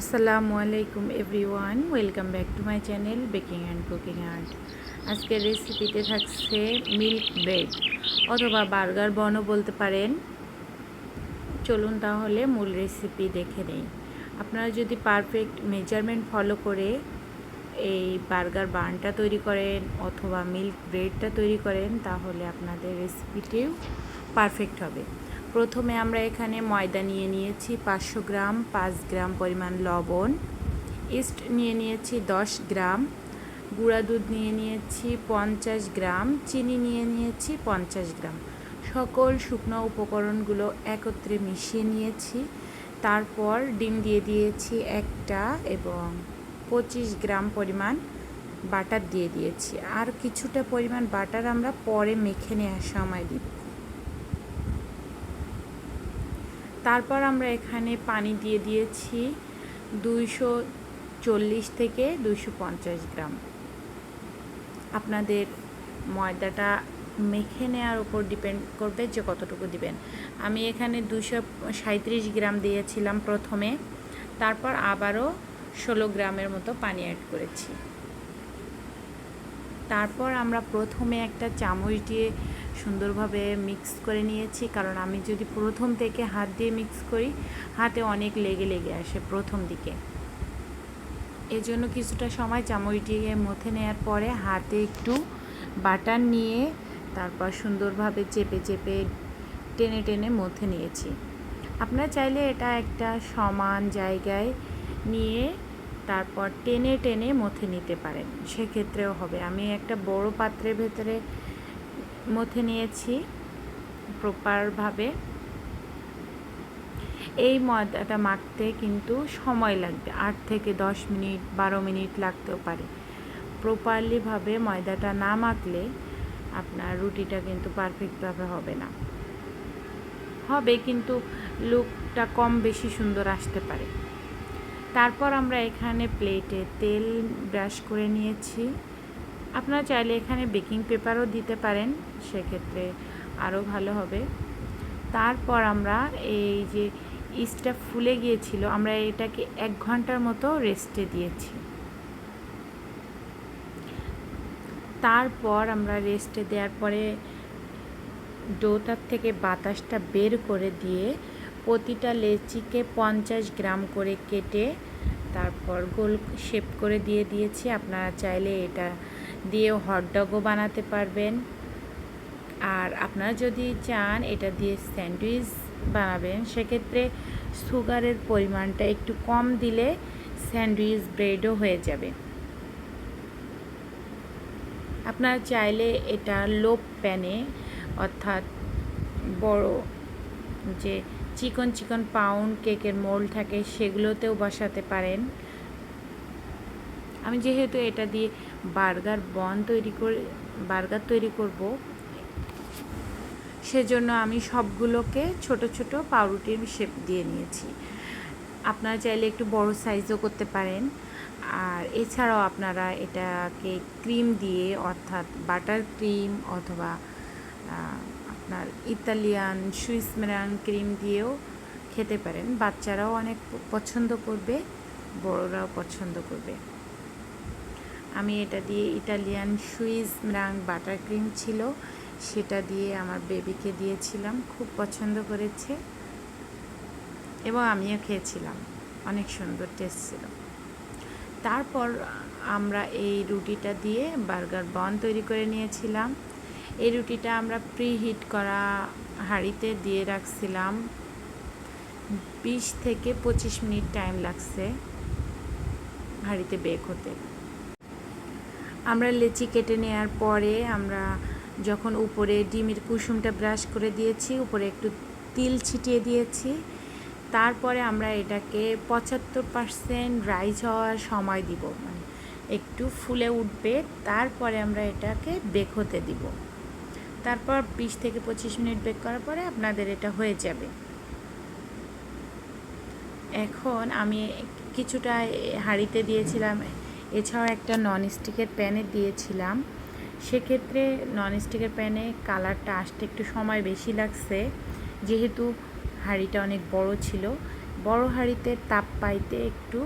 আসসালামু আলাইকুম everyone, welcome back to my channel baking and cooking art. আজকের রেসিপিতে থাকছে মিল্ক ব্রেড, অথবা বার্গার বনও বলতে পারেন। চলুন তাহলে মূল রেসিপি দেখে নেই। আপনারা যদি পারফেক্ট মেজারমেন্ট ফলো করে এই বার্গার বানটা তৈরি করেন, অথবা মিল্ক ব্রেডটা তৈরি করেন, তাহলে আপনাদের রেসিপিটিও পারফেক্ট হবে। প্রথমে আমরা এখানে ময়দা নিয়ে নিয়েছি পাঁচশো গ্রাম, পাঁচ গ্রাম পরিমাণ লবণ। ইস্ট নিয়ে নিয়েছি দশ গ্রাম, গুঁড়া দুধ নিয়ে নিয়েছি পঞ্চাশ গ্রাম, চিনি নিয়ে নিয়েছি পঞ্চাশ গ্রাম। সকল শুকনো উপকরণগুলো একত্রে মিশিয়ে নিয়েছি। তারপর ডিম দিয়ে দিয়েছি একটা এবং পঁচিশ গ্রাম পরিমাণ বাটার দিয়ে দিয়েছি। আর কিছুটা পরিমাণ বাটার আমরা পরে মেখে নেওয়ার সময় দিব। তারপর আমরা এখানে পানি দিয়ে দিয়েছি দুইশো চল্লিশ থেকে দুইশো পঞ্চাশ গ্রাম। আপনাদের ময়দাটা মেখে নেওয়ার উপর ডিপেন্ড করবে যে কতটুকু দিবেন। আমি এখানে দুশো সাঁত্রিশ গ্রাম দিয়েছিলাম প্রথমে, তারপর আবারও ষোলো গ্রামের মতো পানি অ্যাড করেছি। তারপর আমরা প্রথমে একটা চামচ দিয়ে সুন্দরভাবে মিক্স করে নিয়েছি। কারণ আমি যদি প্রথম থেকে হাত দিয়ে মিক্স করি, হাতে অনেক লেগে লেগে আসে প্রথম দিকে। এজন্য কিছুটা সময় দিয়ে মথে নেওয়ার পরে হাতে একটু বাটার নিয়ে তারপর সুন্দরভাবে চেপে চেপে টেনে টেনে মথে নিয়েছি। আপনারা চাইলে এটা একটা সমান জায়গায় নিয়ে তারপর টেনে টেনে মথে নিতে পারেন। সেক্ষেত্রেও হবে। আমি একটা বড় পাত্রের ভেতরে মথে নিয়েছি প্রপারভাবে এই ময়দাটা মাখতে কিন্তু সময় লাগবে, আট থেকে দশ মিনিট, বারো মিনিট লাগতেও পারে। প্রপারলিভাবে ময়দাটা না মাখলে আপনার রুটিটা কিন্তু পারফেক্টভাবে হবে না। হবে কিন্তু লুকটা কম বেশি সুন্দর আসতে পারে। তারপর আমরা এখানে প্লেটে তেল ব্রাশ করে নিয়েছি। আপনারা চাইলে এখানে বেকিং পেপারও দিতে পারেন, সেক্ষেত্রে আরও ভালো হবে। তারপর আমরা এই যে ইস্টটা ফুলে গিয়েছিল, আমরা এটাকে এক ঘণ্টার মতো রেস্টে দিয়েছি। তারপর আমরা রেস্টে দেওয়ার পরে ডোটার থেকে বাতাসটা বের করে দিয়ে প্রতিটা লেচিকে পঞ্চাশ গ্রাম করে কেটে তারপর গোল শেপ করে দিয়ে দিয়েছি। আপনারা চাইলে এটা দিয়েও হটডগও বানাতে পারবেন। আর আপনারা যদি চান এটা দিয়ে স্যান্ডউইচ বানাবেন, সেক্ষেত্রে সুগারের পরিমাণটা একটু কম দিলে স্যান্ডউইচ ব্রেডও হয়ে যাবে। আপনারা চাইলে এটা লোপ প্যানে অর্থাৎ বড় যে চিকন চিকন পাউন্ড কেকের মোল থাকে সেগুলোতেও বসাতে পারেন। আমি যেহেতু এটা দিয়ে বার্গার বন তৈরি করে, বার্গার তৈরি করব। সেজন্য আমি সবগুলোকে ছোট ছোট পাউরুটির শেপ দিয়ে নিয়েছি। আপনারা চাইলে একটু বড় সাইজও করতে পারেন। আর এছাড়াও আপনারা এটাকে ক্রিম দিয়ে, অর্থাৎ বাটার ক্রিম অথবা আপনার ইতালিয়ান সুইস মেরান ক্রিম দিয়েও খেতে পারেন। বাচ্চারাও অনেক পছন্দ করবে, বড়রাও পছন্দ করবে। আমি এটা দিয়ে Italian Swiss meringue butter cream ছিল, সেটা দিয়ে আমার বেবিকে দিয়েছিলাম, খুব পছন্দ করেছে এবং আমিও খেয়েছিলাম, অনেক সুন্দর টেস্ট ছিল। তারপর আমরা এই রুটিটা দিয়ে বার্গার বন তৈরি করে নিয়েছিলাম। এই রুটিটা আমরা প্রি হিট করা হাঁড়িতে দিয়ে রাখছিলাম, বিশ থেকে পঁচিশ মিনিট টাইম লাগছে হাঁড়িতে বেক হতে। আমরা লেচি কেটে নেওয়ার পরে আমরা যখন উপরে ডিমের কুসুমটা ব্রাশ করে দিয়েছি, উপরে একটু তিল ছিটিয়ে দিয়েছি। তারপরে আমরা এটাকে পঁচাত্তর পারসেন্ট রাইস হওয়ার সময় দিব মানে একটু ফুলে উঠবে, তারপরে আমরা এটাকে বেক হতে দিব। তারপর বিশ থেকে পঁচিশ মিনিট বেক করার পরে আপনাদের এটা হয়ে যাবে। এখন আমি কিছুটা হাঁড়িতে দিয়েছিলাম এছাড়াও একটা ননস্টিকের প্যানে দিয়েছিলাম। সেক্ষেত্রে ননস্টিকের প্যানে কালারটা আসতে একটু সময় বেশি লাগছে। যেহেতু হাঁড়িটা অনেক বড় ছিল, বড় হাঁড়িতে তাপ পাইতে একটু,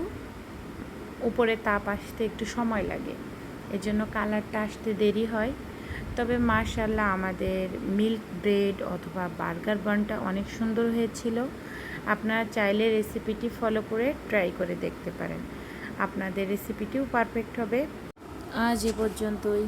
উপরে তাপ আসতে একটু সময় লাগে। এজন্য কালারটা আসতে দেরি হয়। তবে মার্শাল্লাহ আমাদের মিল্ক ব্রেড অথবা বার্গার বানটা অনেক সুন্দর হয়েছিল। আপনারা চাইলে রেসিপিটি ফলো করে ট্রাই করে দেখতে পারেন। আপনাদের রেসিপিটিও পারফেক্ট হবে। আজ এ পর্যন্তই।